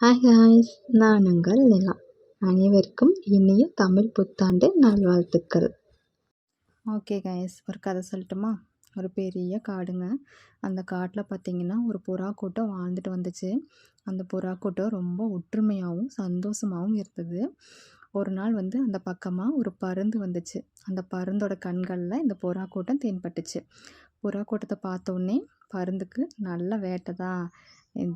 Hi ஹாய்ஸ் நான் உங்கள் நிலா. அனைவருக்கும் இனிய தமிழ் புத்தாண்டு நல்வாழ்த்துக்கள். ஓகே கைஸ் ஒரு கதை சொல்லட்டுமா? ஒரு பெரிய காடுங்க. அந்த காட்டில் பார்த்திங்கன்னா ஒரு புறா கூட்டம் வாழ்ந்துட்டு வந்துச்சு. அந்த புறா கூட்டம் ரொம்ப ஒற்றுமையாகவும் சந்தோஷமாகவும் இருந்தது. ஒரு நாள் வந்து அந்த பக்கமாக ஒரு பருந்து வந்துச்சு. அந்த பருந்தோட கண்களில் இந்த புறா கூட்டம் தேன்பட்டுச்சு. புறா கூட்டத்தை பார்த்தோன்னே பருந்துக்கு நல்ல வேட்டை தான்.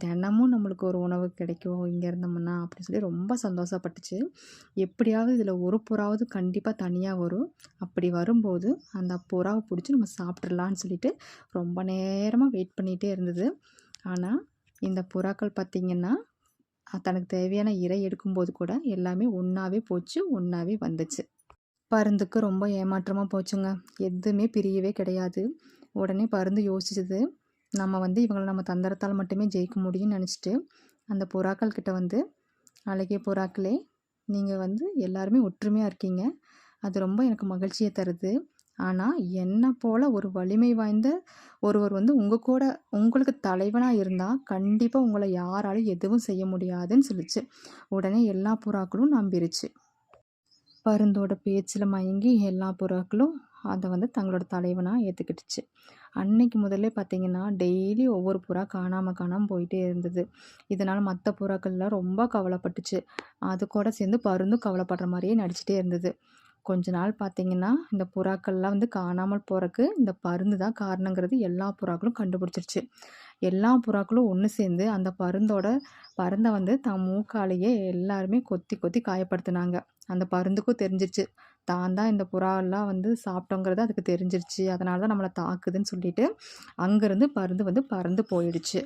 தினமும் நம்மளுக்கு ஒரு உணவு கிடைக்கும் இங்கே இருந்தோம்னா அப்படின்னு சொல்லி ரொம்ப சந்தோஷப்பட்டுச்சு. எப்படியாவது இதில் ஒரு புறாவது கண்டிப்பாக தனியாக வரும். அப்படி வரும்போது அந்த புறாவை பிடிச்சி நம்ம சாப்பிட்றலான்னு சொல்லிட்டு ரொம்ப நேரமாக வெயிட் பண்ணிகிட்டே இருந்தது. ஆனால் இந்த புறாக்கள் பார்த்திங்கன்னா தனக்கு தேவையான இறை எடுக்கும்போது கூட எல்லாமே ஒன்றாவே போச்சு ஒன்றாவே வந்துச்சு. பருந்துக்கு ரொம்ப ஏமாற்றமாக போச்சுங்க. எதுவுமே பிரியவே கிடையாது. உடனே பருந்து யோசிச்சது. நம்ம வந்து இவங்களை நம்ம தந்திரத்தால் மட்டுமே ஜெயிக்க முடியும்னு நினச்சிட்டு அந்த புறாக்கள் கிட்ட வந்து அழகிய புறாக்களே நீங்கள் வந்து எல்லாருமே ஒற்றுமையாக இருக்கீங்க. அது ரொம்ப எனக்கு மகிழ்ச்சியை தருது. ஆனால் என்னை போல் ஒரு வலிமை வாய்ந்த ஒருவர் வந்து உங்கள் கூட உங்களுக்கு தலைவனாக இருந்தால் கண்டிப்பாக உங்களை யாராலும் எதுவும் செய்ய முடியாதுன்னு சொல்லிச்சு. உடனே எல்லா புறாக்களும் நம்பிருச்சு. பருந்தோட பேச்சில் மயங்கி எல்லா புறாக்களும் அதை வந்து தங்களோட தலைவனாக ஏற்றுக்கிட்டுச்சு அன்னைக்கு முதல்ல பார்த்திங்கன்னா டெய்லி ஒவ்வொரு புறா காணாமல் காணாமல் போயிட்டே இருந்தது. இதனால் மற்ற புறாக்கள்லாம் ரொம்ப கவலைப்பட்டுச்சு. அது கூட சேர்ந்து பருந்தும் கவலைப்படுற மாதிரியே நடிச்சிட்டே இருந்தது. கொஞ்ச நாள் பார்த்திங்கன்னா இந்த புறாக்கள்லாம் வந்து காணாமல் போகிறக்கு இந்த பருந்து தான் காரணங்கிறது எல்லா புறாக்களும் கண்டுபிடிச்சிருச்சு. எல்லா புறாக்களும் ஒன்று சேர்ந்து அந்த பருந்தோட பருந்தை வந்து தம் மூக்காலேயே எல்லாருமே கொத்தி கொத்தி காயப்படுத்தினாங்க. அந்த பருந்துக்கும் தெரிஞ்சிருச்சு. தான் தான் இந்த புறாவெல்லாம் வந்து சாப்பிட்டோங்கிறது அதுக்கு தெரிஞ்சிருச்சு. அதனால தான் நம்மளை தாக்குதுன்னு சொல்லிட்டு அங்கேருந்து பருந்து வந்து பறந்து போயிடுச்சு.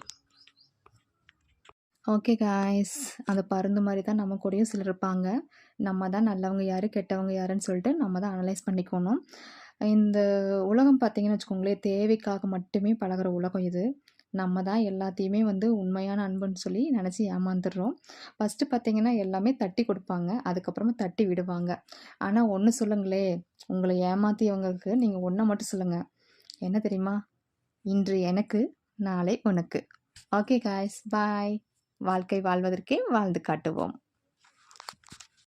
ஓகே காய்ஸ் அந்த பருந்து மாதிரி தான் நம்ம கூடயும் சிலர் இருப்பாங்க. நம்ம தான் நல்லவங்க யார் கெட்டவங்க யாருன்னு சொல்லிட்டு நம்ம தான் அனலைஸ் பண்ணிக்கணும். இந்த உலகம் பார்த்திங்கன்னு வச்சுக்கோங்களேன் தேவைக்காக மட்டுமே பழகிற உலகம் இது. நம்ம தான் எல்லாத்தையுமே வந்து உண்மையான அன்புன்னு சொல்லி நினச்சி ஏமாந்துடுறோம். ஃபஸ்ட்டு பார்த்திங்கன்னா எல்லாமே தட்டி கொடுப்பாங்க. அதுக்கப்புறமா தட்டி விடுவாங்க. ஆனால் ஒன்று சொல்லுங்களே உங்களை ஏமாற்றியவங்களுக்கு நீங்கள் ஒன்றை மட்டும் சொல்லுங்கள் என்ன தெரியுமா? இன்று எனக்கு நாளை உனக்கு. ஓகே காய்ஸ் பாய் வாழ்க்கை வாழ்வதற்கே வாழ்ந்து காட்டுவோம்.